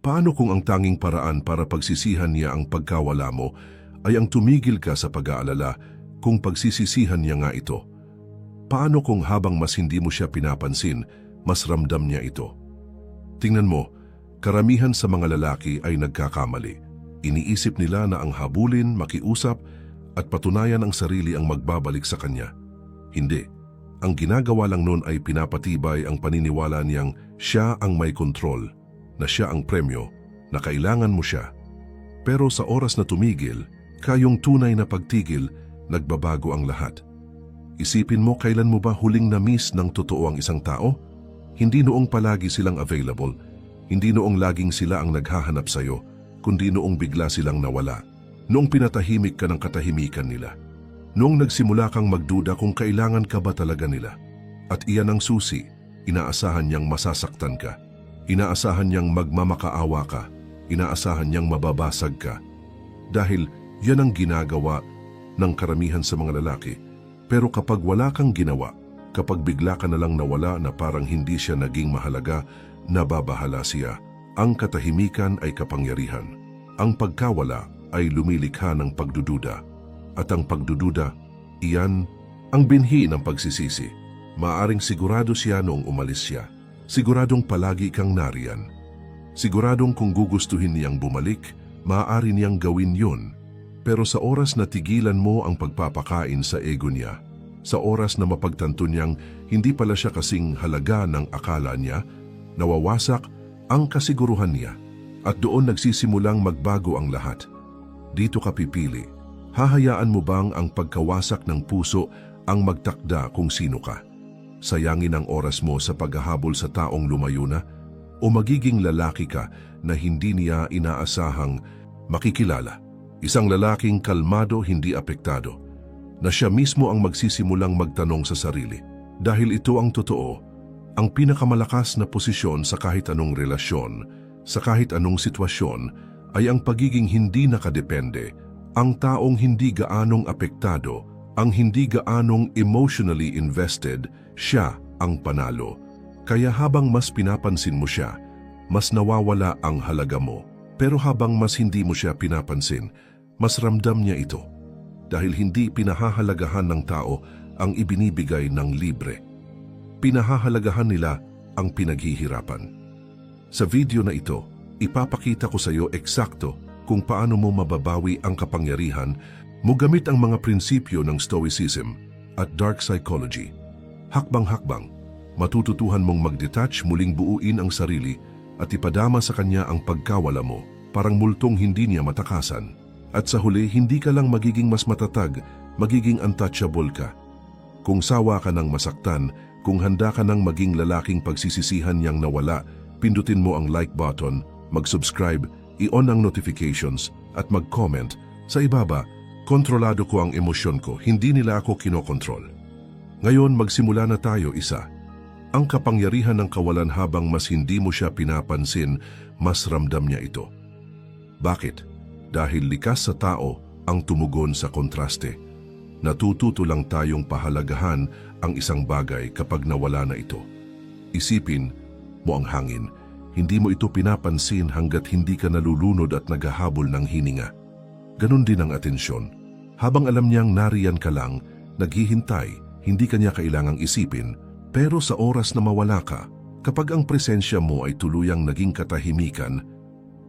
Paano kung ang tanging paraan para pagsisihan niya ang pagkawala mo ay ang tumigil ka sa pag-aalala kung pagsisisihan niya nga ito? Paano kung habang mas hindi mo siya pinapansin, mas ramdam niya ito? Tingnan mo, karamihan sa mga lalaki ay nagkakamali. Iniisip nila na ang habulin, makiusap, at patunayan ang sarili ang magbabalik sa kanya. Hindi. Ang ginagawa lang noon ay pinapatibay ang paniniwala niyang siya ang may kontrol, na siya ang premyo, na kailangan mo siya. Pero sa oras na tumigil, kayong tunay na pagtigil, nagbabago ang lahat. Isipin mo kailan mo ba huling na-miss ng totoo ang isang tao? Hindi noong palagi silang available, hindi noong laging sila ang naghahanap sa'yo, kundi noong bigla silang nawala. Noong pinatahimik ka ng katahimikan nila. Noong nagsimula kang magduda kung kailangan ka ba talaga nila. At iyan ang susi, inaasahan niyang masasaktan ka. Inaasahan niyang magmamakaawa ka. Inaasahan niyang mababasag ka. Dahil yan ang ginagawa ng karamihan sa mga lalaki. Pero kapag wala kang ginawa, kapag bigla ka na lang nawala na parang hindi siya naging mahalaga, nababahala siya. Ang katahimikan ay kapangyarihan. Ang pagkawala ay lumilikha ng pagdududa. At ang pagdududa, iyan ang binhi ng pagsisisi. Maaring sigurado siya noong umalis siya. Siguradong palagi kang nariyan. Siguradong kung gugustuhin niyang bumalik, maaari niyang gawin yun. Pero sa oras na tigilan mo ang pagpapakain sa ego niya, sa oras na mapagtanto niyang hindi pala siya kasing halaga ng akala niya, nawawasak ang kasiguruhan niya at doon nagsisimulang magbago ang lahat. Dito ka pipili. Hahayaan mo bang ang pagkawasak ng puso ang magtakda kung sino ka? Sayangin ang oras mo sa paghahabol sa taong lumayo na? O magiging lalaki ka na hindi niya inaasahang makikilala? Isang lalaking kalmado hindi apektado, na siya mismo ang magsisimulang magtanong sa sarili. Dahil ito ang totoo, ang pinakamalakas na posisyon sa kahit anong relasyon, sa kahit anong sitwasyon, ay ang pagiging hindi nakadepende, ang taong hindi gaanong apektado, ang hindi gaanong emotionally invested, siya ang panalo. Kaya habang mas pinapansin mo siya, mas nawawala ang halaga mo. Pero habang mas hindi mo siya pinapansin, mas ramdam niya ito. Dahil hindi pinahahalagahan ng tao ang ibinibigay ng libre. Pinahahalagahan nila ang pinaghihirapan. Sa video na ito, ipapakita ko sa iyo eksakto kung paano mo mababawi ang kapangyarihan mo gamit ang mga prinsipyo ng Stoicism at Dark Psychology. Hakbang-hakbang, matututuhan mong mag-detach muling buuin ang sarili at ipadama sa kanya ang pagkawala mo parang multong hindi niya matakasan. At sa huli, hindi ka lang magiging mas matatag, magiging untouchable ka. Kung sawa ka ng masaktan, kung handa ka ng maging lalaking pagsisisihan niyang nawala, pindutin mo ang like button, mag-subscribe, i-on ang notifications, at mag-comment. Sa ibaba, kontrolado ko ang emosyon ko, hindi nila ako kinokontrol. Ngayon, magsimula na tayo isa. Ang kapangyarihan ng kawalan habang mas hindi mo siya pinapansin, mas ramdam niya ito. Bakit? Dahil likas sa tao ang tumugon sa kontraste. Natututo lang tayong pahalagahan ang isang bagay kapag nawala na ito. Isipin mo ang hangin, hindi mo ito pinapansin hanggat hindi ka nalulunod at naghahabol ng hininga. Ganon din ang atensyon. Habang alam niyang nariyan ka lang, naghihintay, hindi kanya kailangang isipin, pero sa oras na mawala ka, kapag ang presensya mo ay tuluyang naging katahimikan,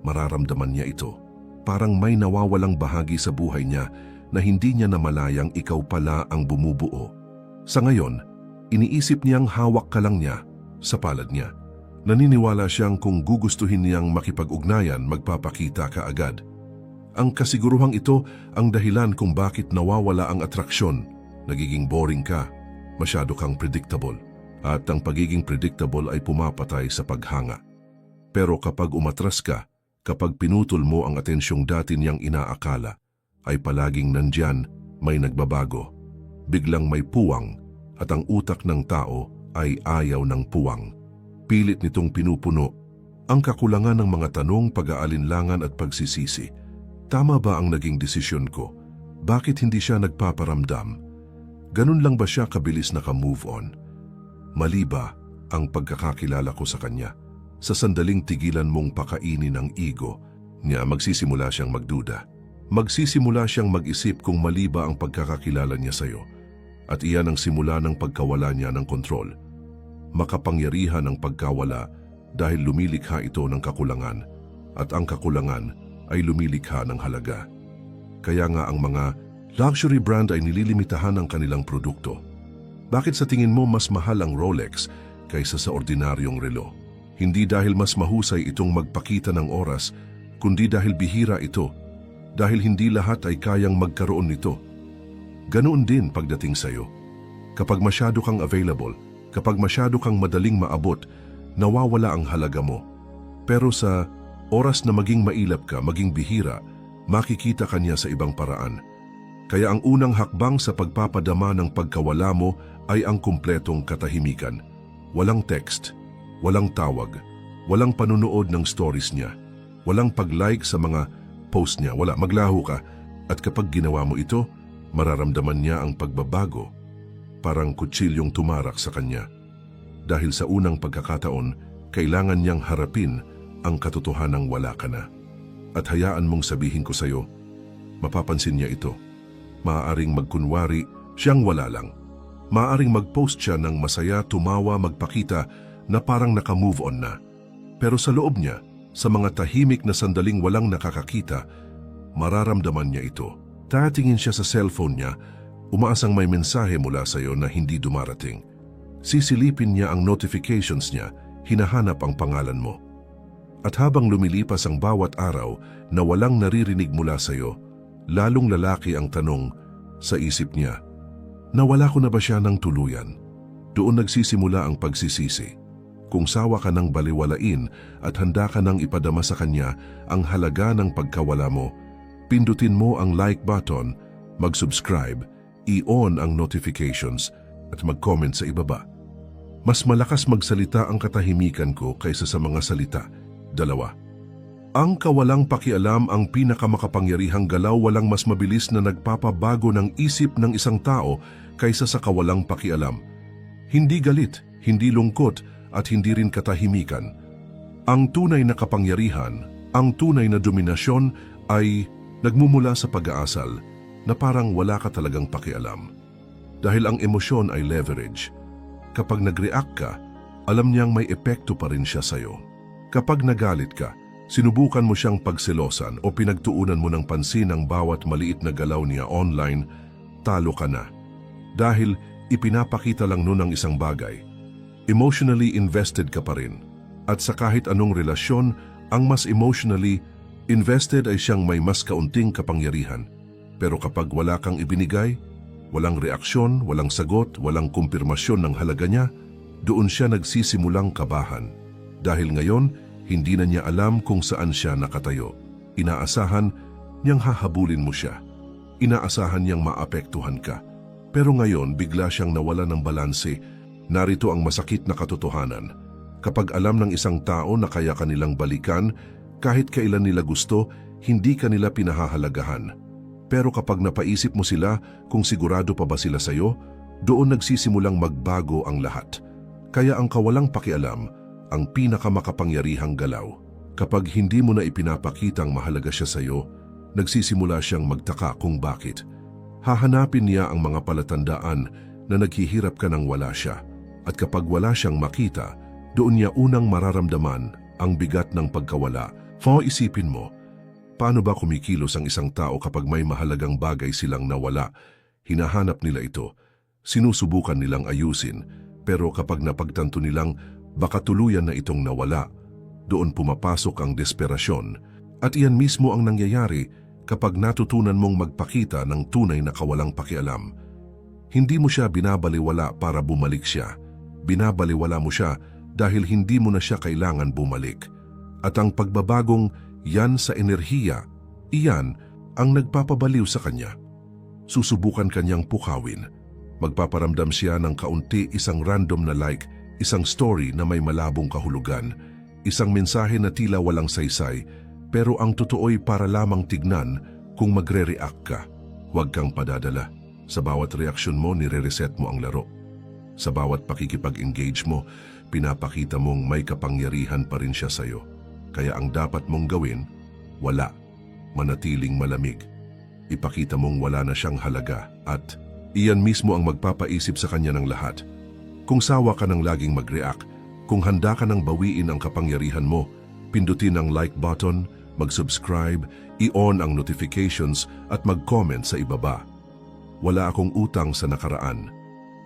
mararamdaman niya ito. Parang may nawawalang bahagi sa buhay niya na hindi niya namalayang ikaw pala ang bumubuo. Sa ngayon, iniisip niyang hawak ka lang niya sa palad niya. Naniniwala siyang kung gugustuhin niyang makipag-ugnayan, magpapakita ka agad. Ang kasiguruhang ito ang dahilan kung bakit nawawala ang atraksyon. Nagiging boring ka, masyado kang predictable. At ang pagiging predictable ay pumapatay sa paghanga. Pero kapag umatras ka, kapag pinutol mo ang atensyong dati niyang inaakala, ay palaging nandyan, may nagbabago. Biglang may puwang at ang utak ng tao ay ayaw ng puwang. Pilit nitong pinupuno ang kakulangan ng mga tanong, pag-aalinlangan at pagsisisi. Tama ba ang naging desisyon ko? Bakit hindi siya nagpaparamdam? Ganun lang ba siya kabilis naka-move on? Mali ba ang pagkakakilala ko sa kanya? sa sandaling tigilan mong pakainin ang ego, niya magsisimula siyang magduda. Magsisimula siyang mag-isip kung mali ba ang pagkakakilala niya sa'yo. At iyan ang simula ng pagkawala niya ng kontrol. Makapangyarihan ang pagkawala dahil lumilikha ito ng kakulangan at ang kakulangan ay lumilikha ng halaga. Kaya nga ang mga luxury brand ay nililimitahan ang kanilang produkto. Bakit sa tingin mo mas mahal ang Rolex kaysa sa ordinaryong relo? Hindi dahil mas mahusay itong magpakita ng oras, kundi dahil bihira ito, dahil hindi lahat ay kayang magkaroon nito. Ganoon din pagdating sa'yo. Kapag masyado kang available, kapag masyado kang madaling maabot, nawawala ang halaga mo. Pero sa oras na maging mailap ka, maging bihira, makikita ka niya sa ibang paraan. Kaya ang unang hakbang sa pagpapadama ng pagkawala mo ay ang kumpletong katahimikan. Walang text, walang tawag, walang panunood ng stories niya, walang pag-like sa mga post niya, wala, maglaho ka. At kapag ginawa mo ito, mararamdaman niya ang pagbabago, parang kutsilyong tumarak sa kanya. Dahil sa unang pagkakataon, kailangan niyang harapin ang katotohanang wala ka na. At hayaan mong sabihin ko sa'yo, mapapansin niya ito. Maaaring magkunwari, siyang wala lang. Maaaring mag-post siya ng masaya, tumawa, magpakita na parang naka-move on na. Pero sa loob niya, sa mga tahimik na sandaling walang nakakakita, mararamdaman niya ito. Tatingin siya sa cellphone niya, umaasang may mensahe mula sa iyo na hindi dumarating. Sisilipin niya ang notifications niya, hinahanap ang pangalan mo. At habang lumilipas ang bawat araw na walang naririnig mula sa iyo, lalong lalaki ang tanong sa isip niya, nawala ko na ba siya ng tuluyan? Doon nagsisimula ang pagsisisi. Kung sawa ka ng baliwalain at handa ka ng ipadama sa kanya ang halaga ng pagkawala mo, pindutin mo ang like button, mag-subscribe, i-on ang notifications at mag-comment sa ibaba. Mas malakas magsalita ang katahimikan ko kaysa sa mga salita. Dalawa. Ang kawalang pakialam ang pinakamakapangyarihang galaw walang mas mabilis na nagpapabago ng isip ng isang tao kaysa sa kawalang pakialam. Hindi galit, hindi lungkot, at hindi rin katahimikan. Ang tunay na kapangyarihan, ang tunay na dominasyon ay nagmumula sa pag-aasal na parang wala ka talagang pakialam. Dahil ang emosyon ay leverage. Kapag nag-react ka, alam niyang may epekto pa rin siya sa'yo. Kapag nagalit ka, sinubukan mo siyang pagselosan o pinagtuunan mo ng pansin ang bawat maliit na galaw niya online, talo ka na. Dahil ipinapakita lang nun ang isang bagay. Emotionally invested ka pa rin. At sa kahit anong relasyon, ang mas emotionally invested ay siyang may mas kaunting kapangyarihan. Pero kapag wala kang ibinigay, walang reaksyon, walang sagot, walang kumpirmasyon ng halaga niya, doon siya nagsisimulang kabahan. Dahil ngayon, hindi na niya alam kung saan siya nakatayo. Inaasahan niyang hahabulin mo siya. Inaasahan niyang maapektuhan ka. Pero ngayon, bigla siyang nawala ng balanse. Narito ang masakit na katotohanan. Kapag alam ng isang tao na kaya kanilang balikan, kahit kailan nila gusto, hindi kanila pinahahalagahan. Pero kapag napaisip mo sila kung sigurado pa ba sila sa'yo, doon nagsisimulang magbago ang lahat. Kaya ang kawalang pakialam, ang pinakamakapangyarihang galaw. Kapag hindi mo na ipinapakitang mahalaga siya sa iyo, nagsisimula siyang magtaka kung bakit. Hahanapin niya ang mga palatandaan na naghihirap ka nang wala siya. At kapag wala siyang makita, doon niya unang mararamdaman ang bigat ng pagkawala. Fo isipin mo, paano ba kumikilos ang isang tao kapag may mahalagang bagay silang nawala? Hinahanap nila ito, sinusubukan nilang ayusin, pero kapag napagtanto nilang baka tuluyan na itong nawala. Doon pumapasok ang desperasyon at iyan mismo ang nangyayari kapag natutunan mong magpakita ng tunay na kawalang pakialam. Hindi mo siya binabaliwala para bumalik siya. Binabaliwala mo siya dahil hindi mo na siya kailangan bumalik. At ang pagbabagong yan sa enerhiya, iyan ang nagpapabaliw sa kanya. Susubukan kanyang pukawin. Magpaparamdam siya ng kaunti isang random na like Isang story na may malabong kahulugan, isang mensahe na tila walang saysay, pero ang totoo'y para lamang tignan kung magre-react ka. Huwag kang padadala. Sa bawat reaksyon mo, nire-reset mo ang laro. Sa bawat pakikipag-engage mo, pinapakita mong may kapangyarihan pa rin siya sa'yo. Kaya ang dapat mong gawin, wala. Manatiling malamig. Ipakita mong wala na siyang halaga at iyan mismo ang magpapaisip sa kanya ng lahat. Kung sawa ka ng laging mag-react, kung handa ka ng bawiin ang kapangyarihan mo, pindutin ang like button, mag-subscribe, i-on ang notifications at mag-comment sa ibaba. Wala akong utang sa nakaraan.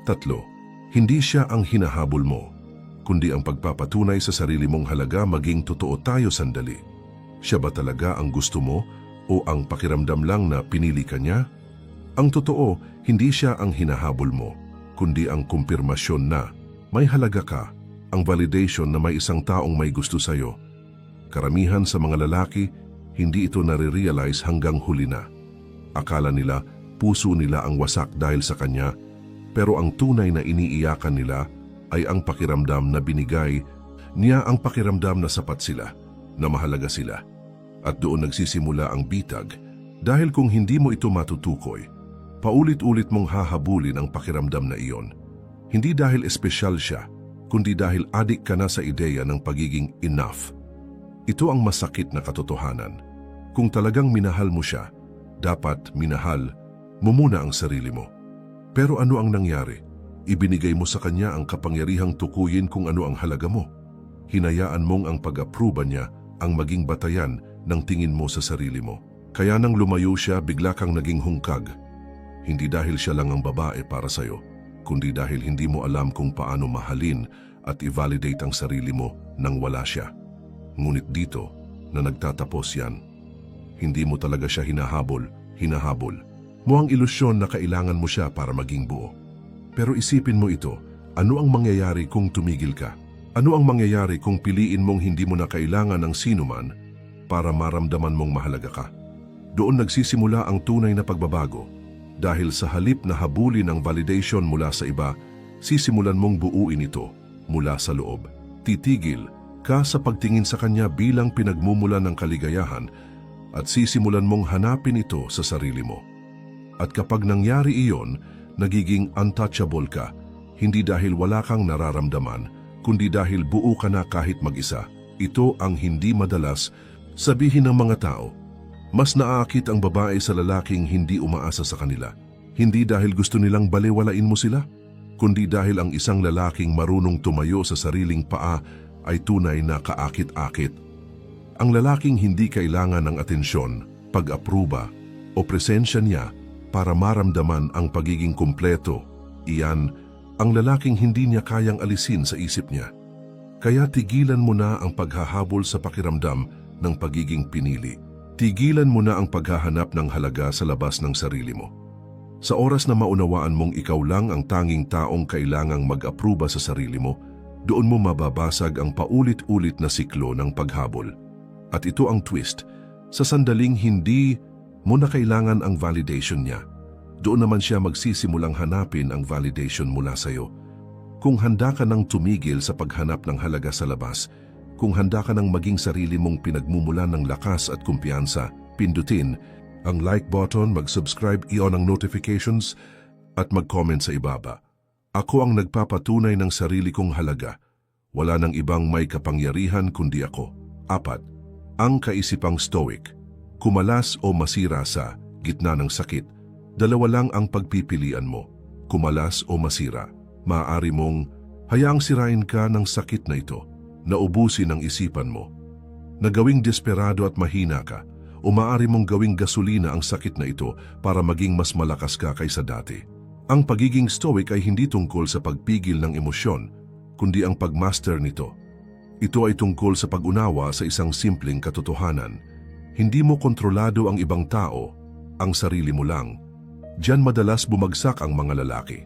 Tatlo, hindi siya ang hinahabol mo, kundi ang pagpapatunay sa sarili mong halaga maging totoo tayo sandali. Siya ba talaga ang gusto mo o ang pakiramdam lang na pinili ka niya? Ang totoo, hindi siya ang hinahabol mo, kundi ang kumpirmasyon na may halaga ka, ang validation na may isang taong may gusto sa'yo. Karamihan sa mga lalaki, hindi ito nare-realize hanggang huli na. Akala nila, puso nila ang wasak dahil sa kanya, pero ang tunay na iniiyakan nila ay ang pakiramdam na binigay niya ang pakiramdam na sapat sila, na mahalaga sila. At doon nagsisimula ang bitag dahil kung hindi mo ito matutukoy, paulit-ulit mong hahabulin ang pakiramdam na iyon. Hindi dahil espesyal siya, kundi dahil adik ka na sa ideya ng pagiging enough. Ito ang masakit na katotohanan. Kung talagang minahal mo siya, dapat minahal mo muna ang sarili mo. Pero ano ang nangyari? Ibinigay mo sa kanya ang kapangyarihang tukuyin kung ano ang halaga mo. Hinayaan mong ang pag-aproba niya ang maging batayan ng tingin mo sa sarili mo. Kaya nang lumayo siya, bigla kang naging hungkag. Hindi dahil siya lang ang babae para sa'yo, kundi dahil hindi mo alam kung paano mahalin at i-validate ang sarili mo nang wala siya. Ngunit dito, na nagtatapos yan, hindi mo talaga siya hinahabol, hinahabol. Mo ang ilusyon na kailangan mo siya para maging buo. Pero isipin mo ito, ano ang mangyayari kung tumigil ka? Ano ang mangyayari kung piliin mong hindi mo na kailangan ng sinuman para maramdaman mong mahalaga ka? Doon nagsisimula ang tunay na pagbabago. Dahil sa halip na habulin ang validation mula sa iba, sisimulan mong buuin ito mula sa loob. Titigil ka sa pagtingin sa kanya bilang pinagmumula ng kaligayahan at sisimulan mong hanapin ito sa sarili mo. At kapag nangyari iyon, nagiging untouchable ka, hindi dahil wala kang nararamdaman, kundi dahil buo ka na kahit mag-isa. Ito ang hindi madalas sabihin ng mga tao. Mas naaakit ang babae sa lalaking hindi umaasa sa kanila. Hindi dahil gusto nilang balewalain mo sila, kundi dahil ang isang lalaking marunong tumayo sa sariling paa ay tunay na kaakit-akit. Ang lalaking hindi kailangan ng atensyon, pag-apruba o presensya niya para maramdaman ang pagiging kumpleto. Iyan ang lalaking hindi niya kayang alisin sa isip niya. Kaya tigilan mo na ang paghahabol sa pakiramdam ng pagiging pinili. Tigilan mo na ang paghahanap ng halaga sa labas ng sarili mo. Sa oras na maunawaan mong ikaw lang ang tanging taong kailangang mag-aproba sa sarili mo, doon mo mababasag ang paulit-ulit na siklo ng paghabol. At ito ang twist, sa sandaling hindi mo na kailangan ang validation niya. Doon naman siya magsisimulang hanapin ang validation mula sa iyo. Kung handa ka nang tumigil sa paghanap ng halaga sa labas, kung handa ka nang maging sarili mong pinagmumulan ng lakas at kumpiyansa, pindutin ang like button, mag-subscribe, i-on ang notifications at mag-comment sa ibaba. Ako ang nagpapatunay ng sarili kong halaga. Wala nang ibang may kapangyarihan kundi ako. Apat, ang kaisipang stoic. Kumalas o masira sa gitna ng sakit. Dalawa lang ang pagpipilian mo. Kumalas o masira. Maaari mong hayaang sirain ka ng sakit na ito na ubusin ang isipan mo. Na gawing desperado at mahina ka, o maaari mong gawing gasolina ang sakit na ito para maging mas malakas ka kaysa dati. Ang pagiging stoic ay hindi tungkol sa pagpigil ng emosyon, kundi ang pagmaster nito. Ito ay tungkol sa pag-unawa sa isang simpleng katotohanan. Hindi mo kontrolado ang ibang tao, ang sarili mo lang. Diyan madalas bumagsak ang mga lalaki.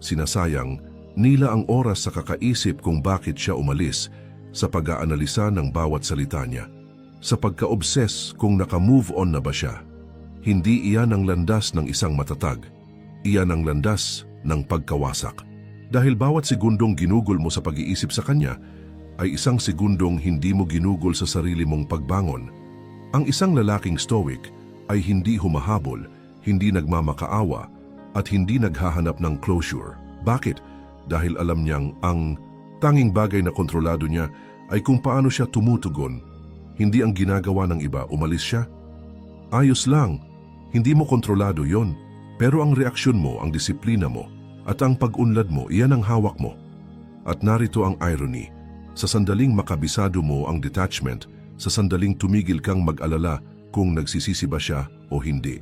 Sinasayang nila ang oras sa kakaisip kung bakit siya umalis sa pag-aanalisa ng bawat salita niya, sa pagka-obses kung naka-move on na ba siya. Hindi iyan ang landas ng isang matatag. Iyan ang landas ng pagkawasak. Dahil bawat segundong ginugol mo sa pag-iisip sa kanya, ay isang segundong hindi mo ginugol sa sarili mong pagbangon. Ang isang lalaking stoic ay hindi humahabol, hindi nagmamakaawa, at hindi naghahanap ng closure. Bakit? Dahil alam niyang ang Tanging bagay na kontrolado niya ay kung paano siya tumutugon. Hindi ang ginagawa ng iba, umalis siya. Ayos lang, hindi mo kontrolado yon. Pero ang reaksyon mo, ang disiplina mo, at ang pag-unlad mo, iyan ang hawak mo. At narito ang irony. Sa sandaling makabisado mo ang detachment, sa sandaling tumigil kang mag-alala kung nagsisisi ba siya o hindi.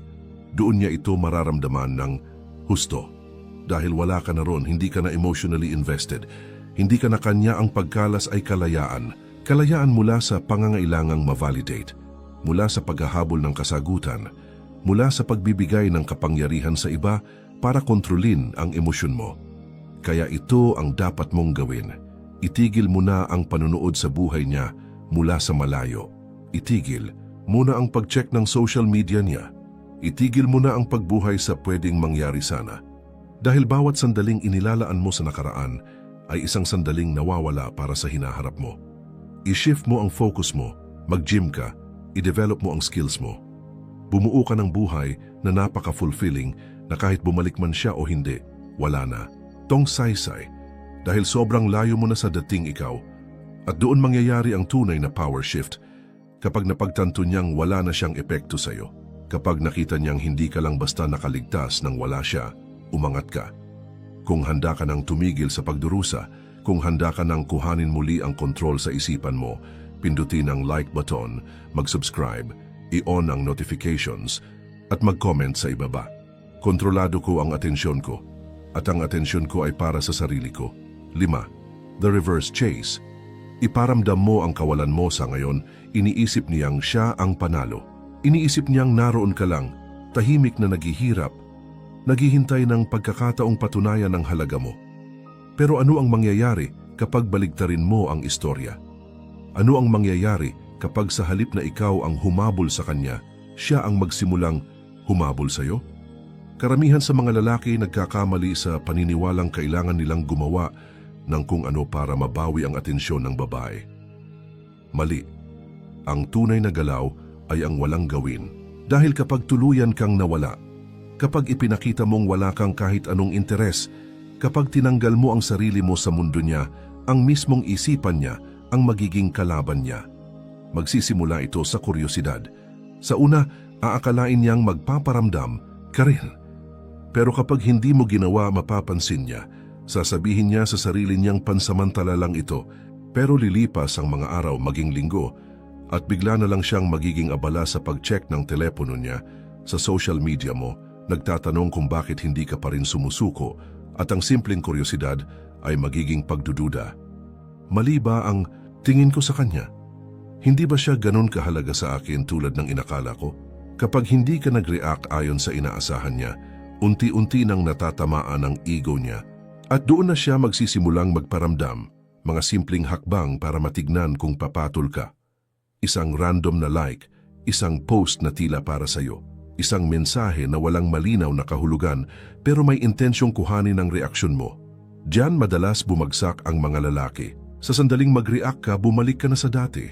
Doon niya ito mararamdaman ng husto. Dahil wala ka na ron, hindi ka na emotionally invested. Hindi ka na kanya ang pagkalas ay kalayaan. Kalayaan mula sa pangangailangang ma-validate. Mula sa paghahabol ng kasagutan. Mula sa pagbibigay ng kapangyarihan sa iba para kontrolin ang emosyon mo. Kaya ito ang dapat mong gawin. Itigil mo na ang panunood sa buhay niya mula sa malayo. Itigil muna ang pag-check ng social media niya. Itigil mo na ang pagbuhay sa pwedeng mangyari sana. Dahil bawat sandaling inilalaan mo sa nakaraan ay isang sandaling nawawala para sa hinaharap mo. I-shift mo ang focus mo, mag-gym ka, i-develop mo ang skills mo. Bumuo ka ng buhay na napaka-fulfilling na kahit bumalik man siya o hindi, wala na. Tong saysay, dahil sobrang layo mo na sa dating ikaw, at doon mangyayari ang tunay na power shift kapag napagtanto niyang wala na siyang epekto sa'yo. Kapag nakita niyang hindi ka lang basta nakaligtas nang wala siya, umangat ka. Kung handa ka nang tumigil sa pagdurusa, kung handa ka nang kuhanin muli ang kontrol sa isipan mo, pindutin ang like button, mag-subscribe, i-on ang notifications, at mag-comment sa ibaba. Kontrolado ko ang atensyon ko, at ang atensyon ko ay para sa sarili ko. 5. The reverse chase. Iparamdam mo ang kawalan mo sa ngayon, iniisip niyang siya ang panalo. Iniisip niyang naroon ka lang, tahimik na naghihirap, naghihintay ng pagkakataong patunayan ang halaga mo. Pero ano ang mangyayari kapag baligtarin mo ang istorya? Ano ang mangyayari kapag sa halip na ikaw ang humabol sa kanya, siya ang magsimulang humabol sa iyo? Karamihan sa mga lalaki nagkakamali sa paniniwalang kailangan nilang gumawa ng kung ano para mabawi ang atensyon ng babae. Mali. Ang tunay na galaw ay ang walang gawin. Dahil kapag tuluyan kang nawala, kapag ipinakita mong wala kang kahit anong interes, kapag tinanggal mo ang sarili mo sa mundo niya, ang mismong isipan niya ang magiging kalaban niya. Magsisimula ito sa kuryosidad. Sa una, aakalain niyang magpaparamdam ka. Pero kapag hindi mo ginawa mapapansin niya, sasabihin niya sa sarili niyang pansamantala lang ito, pero lilipas ang mga araw maging linggo, at bigla na lang siyang magiging abala sa pag-check ng telepono niya, sa social media mo, nagtatanong kung bakit hindi ka pa rin sumusuko, at ang simpleng kuryosidad ay magiging pagdududa. Mali ba ang tingin ko sa kanya? Hindi ba siya ganun kahalaga sa akin tulad ng inakala ko? Kapag hindi ka nag-react ayon sa inaasahan niya, unti-unti nang natatamaan ang ego niya at doon na siya magsisimulang magparamdam, mga simpleng hakbang para matignan kung papatol ka. Isang random na like, isang post na tila para sa'yo, isang mensahe na walang malinaw na kahulugan pero may intensyong kuhanin ang reaksyon mo. Diyan madalas bumagsak ang mga lalaki. Sa sandaling mag-react ka, bumalik ka na sa dati.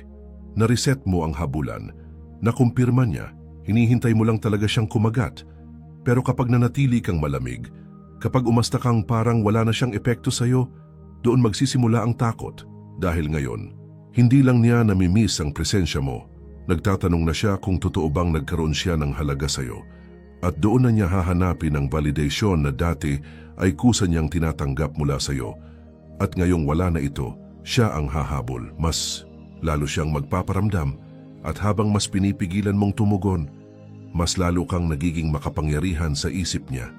Na-reset mo ang habulan. Nakumpirma niya, hinihintay mo lang talaga siyang kumagat. Pero kapag nanatili kang malamig, kapag umasta kang parang wala na siyang epekto sa'yo, doon magsisimula ang takot. Dahil ngayon, hindi lang niya namimiss ang presensya mo. Nagtatanong na siya kung totoo bang nagkaroon siya ng halaga sa'yo. At doon na niya hahanapin ang validation na dati ay kusa niyang tinatanggap mula sa'yo. At ngayong wala na ito, siya ang hahabol. Mas lalo siyang magpaparamdam at habang mas pinipigilan mong tumugon, mas lalo kang nagiging makapangyarihan sa isip niya.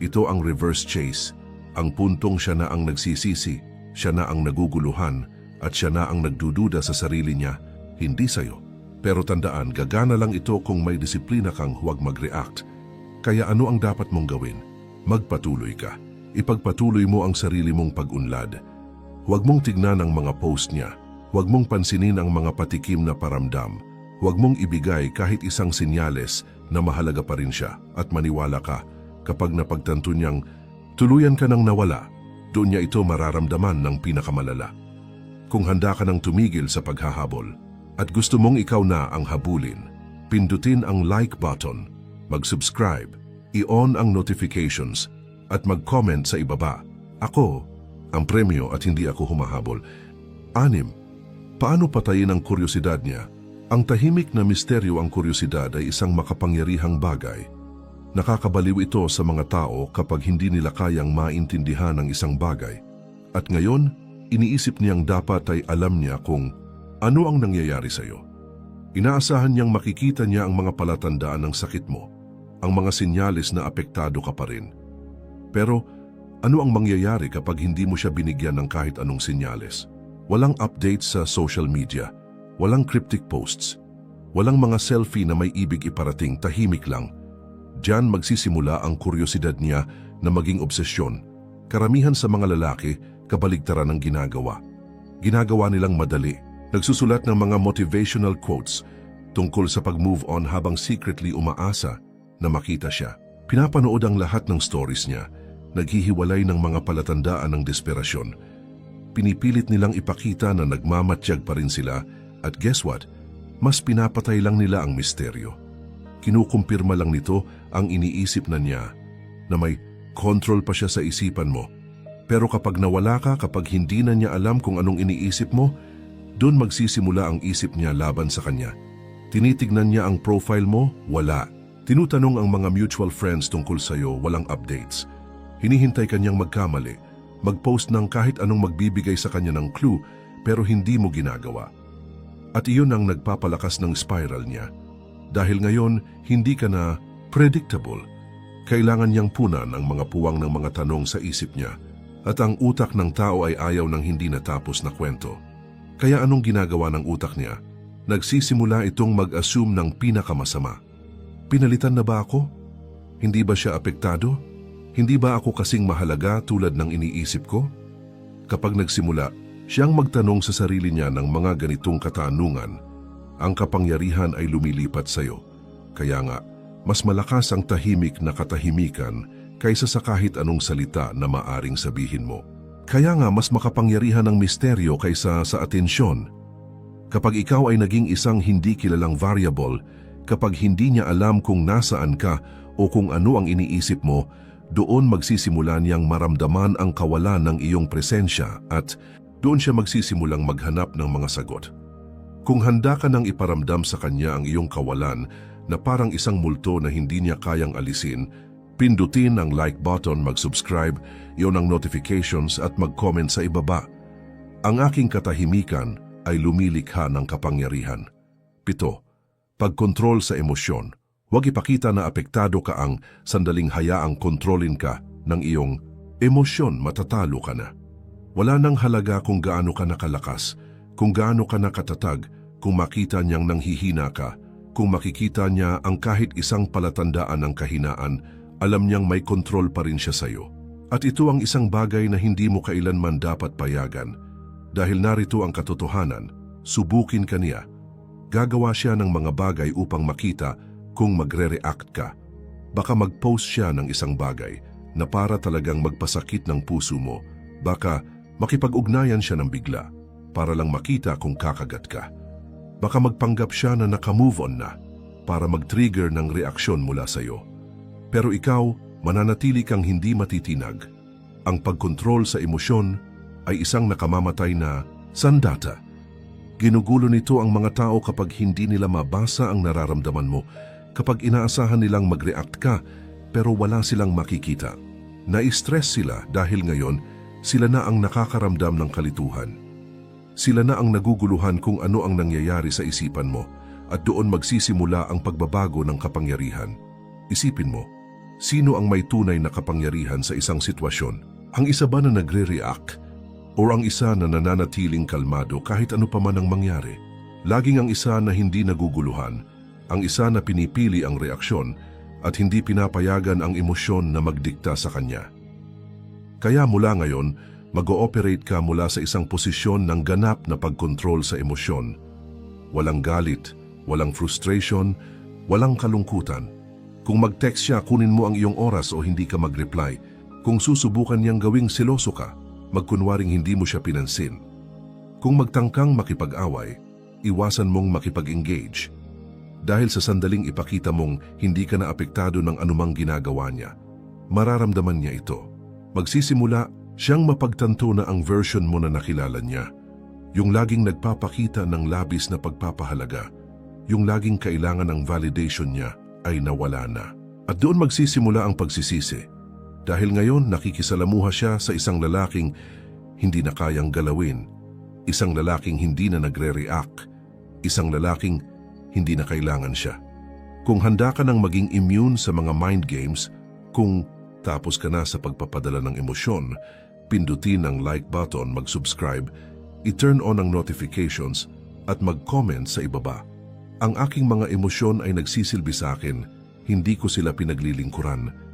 Ito ang reverse chase, ang puntong siya na ang nagsisisi, siya na ang naguguluhan, at siya na ang nagdududa sa sarili niya, hindi sa'yo. Pero tandaan, gagana lang ito kung may disiplina kang huwag mag-react. Kaya ano ang dapat mong gawin? Magpatuloy ka. Ipagpatuloy mo ang sarili mong pag-unlad. Huwag mong tignan ang mga post niya. Huwag mong pansinin ang mga patikim na paramdam. Huwag mong ibigay kahit isang sinyales na mahalaga pa rin siya at maniwala ka kapag napagtanto niyang tuluyan ka nang nawala, doon niya ito mararamdaman ng pinakamalala. Kung handa ka nang tumigil sa paghahabol at gusto mong ikaw na ang habulin, pindutin ang like button, mag-subscribe, i-on ang notifications at mag-comment sa ibaba. Ako, ang premyo at hindi ako humahabol. Anim, paano patayin ang kuryosidad niya? Ang tahimik na misteryo ang kuryosidad ay isang makapangyarihang bagay. Nakakabaliw ito sa mga tao kapag hindi nila kayang maintindihan ang isang bagay. At ngayon, iniisip niyang dapat ay alam niya kung ano ang nangyayari sa iyo. Inaasahan niyang makikita niya ang mga palatandaan ng sakit mo, ang mga sinyalis na apektado ka pa rin. Pero ano ang mangyayari kapag hindi mo siya binigyan ng kahit anong sinyalis? Walang updates sa social media, walang cryptic posts, walang mga selfie na may ibig iparating tahimik lang. Diyan magsisimula ang kuryosidad niya na maging obsesyon. Karamihan sa mga lalaki, kabaligtaran ng ginagawa. Ginagawa nilang madali. Nagsusulat ng mga motivational quotes tungkol sa pag-move on habang secretly umaasa na makita siya. Pinapanood ang lahat ng stories niya, naghihiwalay ng mga palatandaan ng desperasyon. Pinipilit nilang ipakita na nagmamatyag pa rin sila at guess what? Mas pinapatay lang nila ang misteryo. Kinukumpirma lang nito ang iniisip na niya na may control pa siya sa isipan mo. Pero kapag nawala ka, kapag hindi na niya alam kung anong iniisip mo, doon magsisimula ang isip niya laban sa kanya. Tinitignan niya ang profile mo, wala. Tinutanong ang mga mutual friends tungkol sa'yo, walang updates. Hinihintay kanyang magkamali, mag-post ng kahit anong magbibigay sa kanya ng clue pero hindi mo ginagawa. At iyon ang nagpapalakas ng spiral niya. Dahil ngayon, hindi ka na predictable. Kailangan niyang punan ang mga puwang ng mga tanong sa isip niya at ang utak ng tao ay ayaw ng hindi natapos na kwento. Kaya anong ginagawa ng utak niya? Nagsisimula itong mag-assume ng pinakamasama. Pinalitan na ba ako? Hindi ba siya apektado? Hindi ba ako kasing mahalaga tulad ng iniisip ko? Kapag nagsimula, siyang magtanong sa sarili niya ng mga ganitong katanungan, ang kapangyarihan ay lumilipat sa iyo. Kaya nga, mas malakas ang tahimik na katahimikan kaysa sa kahit anong salita na maaring sabihin mo. Kaya nga mas makapangyarihan ang misteryo kaysa sa atensyon. Kapag ikaw ay naging isang hindi kilalang variable, kapag hindi niya alam kung nasaan ka o kung ano ang iniisip mo, doon magsisimula niyang maramdaman ang kawalan ng iyong presensya at doon siya magsisimulang maghanap ng mga sagot. Kung handa ka nang iparamdam sa kanya ang iyong kawalan na parang isang multo na hindi niya kayang alisin, pindutin ang like button, mag-subscribe, iyon ang notifications at mag-comment sa ibaba. Ang aking katahimikan ay lumilikha ng kapangyarihan. Pito, pagkontrol sa emosyon. Huwag ipakita na apektado ka ang sandaling hayaang kontrolin ka ng iyong emosyon matatalo ka na. Wala nang halaga kung gaano ka nakalakas, kung gaano ka nakatatag, kung makita niyang nanghihina ka, kung makikita niya ang kahit isang palatandaan ng kahinaan, alam niyang may kontrol pa rin siya sa iyo. At ito ang isang bagay na hindi mo kailanman dapat payagan. Dahil narito ang katotohanan, subukin ka niya. Gagawa siya ng mga bagay upang makita kung magre-react ka. Baka mag-post siya ng isang bagay na para talagang magpasakit ng puso mo. Baka makipag-ugnayan siya ng bigla para lang makita kung kakagat ka. Baka magpanggap siya na nakamove on na para mag-trigger ng reaksyon mula sa iyo. Pero ikaw, mananatili kang hindi matitinag. Ang pagkontrol sa emosyon ay isang nakamamatay na sandata. Ginugulo nito ang mga tao kapag hindi nila mabasa ang nararamdaman mo, kapag inaasahan nilang mag-react ka pero wala silang makikita. Na-stress sila dahil ngayon sila na ang nakakaramdam ng kalituhan. Sila na ang naguguluhan kung ano ang nangyayari sa isipan mo at doon magsisimula ang pagbabago ng kapangyarihan. Isipin mo, sino ang may tunay na kapangyarihan sa isang sitwasyon? Ang isa ba na nagre-react? O ang isa na nananatiling kalmado kahit ano pa man ang mangyari? Laging ang isa na hindi naguguluhan, ang isa na pinipili ang reaksyon at hindi pinapayagan ang emosyon na magdikta sa kanya. Kaya mula ngayon, mag-ooperate ka mula sa isang posisyon ng ganap na pagkontrol sa emosyon. Walang galit, walang frustration, walang kalungkutan. Kung mag-text siya, kunin mo ang iyong oras o hindi ka mag-reply. Kung susubukan niyang gawing seloso ka, magkunwaring hindi mo siya pinansin. Kung magtangkang makipag-away, iwasan mong makipag-engage. Dahil sa sandaling ipakita mong hindi ka na apektado ng anumang ginagawa niya, mararamdaman niya ito. Magsisimula Siyang mapagtanto na ang version mo na nakilala niya. Yung laging nagpapakita ng labis na pagpapahalaga. Yung laging kailangan ng validation niya ay nawala na. At doon magsisimula ang pagsisisi. Dahil ngayon nakikisalamuha siya sa isang lalaking hindi na kayang galawin. Isang lalaking hindi na nagre-react. Isang lalaking hindi na kailangan siya. Kung handa ka ng maging immune sa mga mind games, kung tapos ka na sa pagpapadala ng emosyon, pindutin ang like button, mag-subscribe, i-turn on ang notifications at mag-comment sa ibaba. Ang aking mga emosyon ay nagsisilbi sa akin, hindi ko sila pinaglilingkuran